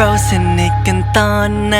เราสนิทกันตอนไหน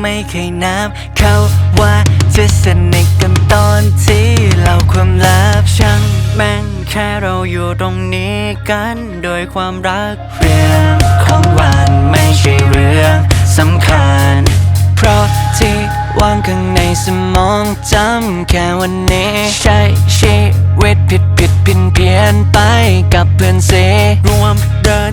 ไม่เคยนับ เขาว่าจะสนิทกันตอนที่เราความลับช่างแม่งแค่เราอยู่ตรงนี้กันโดยความรักเรื่องของวันไม่ใช่เรื่องสำคัญ เพราะที่วางข้างในสมองจำแค่วันนี้ใช้ชีวิตผิดผิดเพี้ยนเพียนไปกับเพื่อนเสรวมเดิน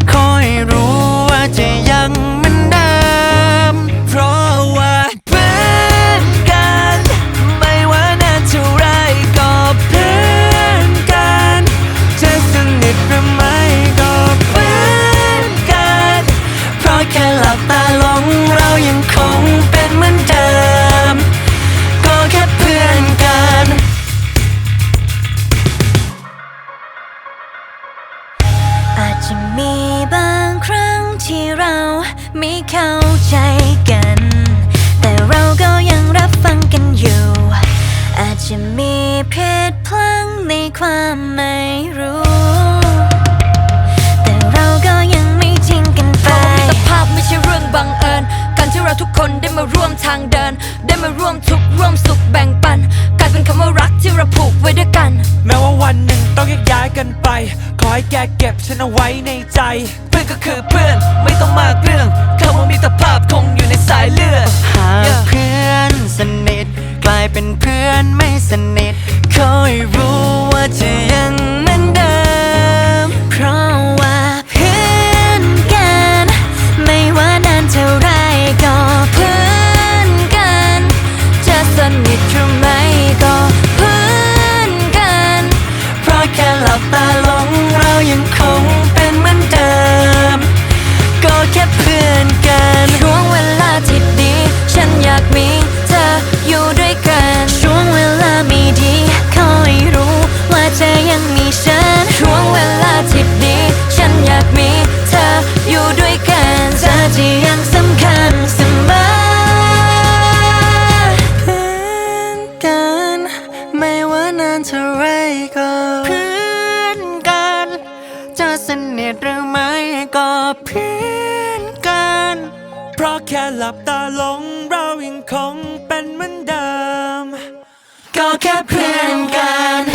จจะมีบางครั้งที่เราไม่เข้าใจกัน แต่เราก็ยังรับฟังกันอยู่ อาจจะมีเพศพลังในความไม่รู้ แต่เราก็ยังไม่ทิ้งกันไป มิตรภาพไม่ใช่เรื่องบังเอิญ การที่เราทุกคนได้มาร่วมทางเดิน ได้มาร่วมทุกข์ร่วมสุขแบ่ง ที่เราผูกไว้ด้วยกัน แม้ว่าวันหนึ่งต้องแยกย้ายกันไป ขอให้แกเก็บฉันเอาไว้ในใจ เพื่อนก็คือเพื่อนไม่ต้องมากเรื่องคำว่ามิตรภาพคงอยู่ในสายเลือดหากเพื่อนสนิท กลายเป็นเพื่อนไม่สนิทคอยรู้ว่าจะยัง เพื่อนกัน เพราะแค่หลับตาลงเรายังคงเป็นเหมือนเดิม ก็แค่เพื่อนกัน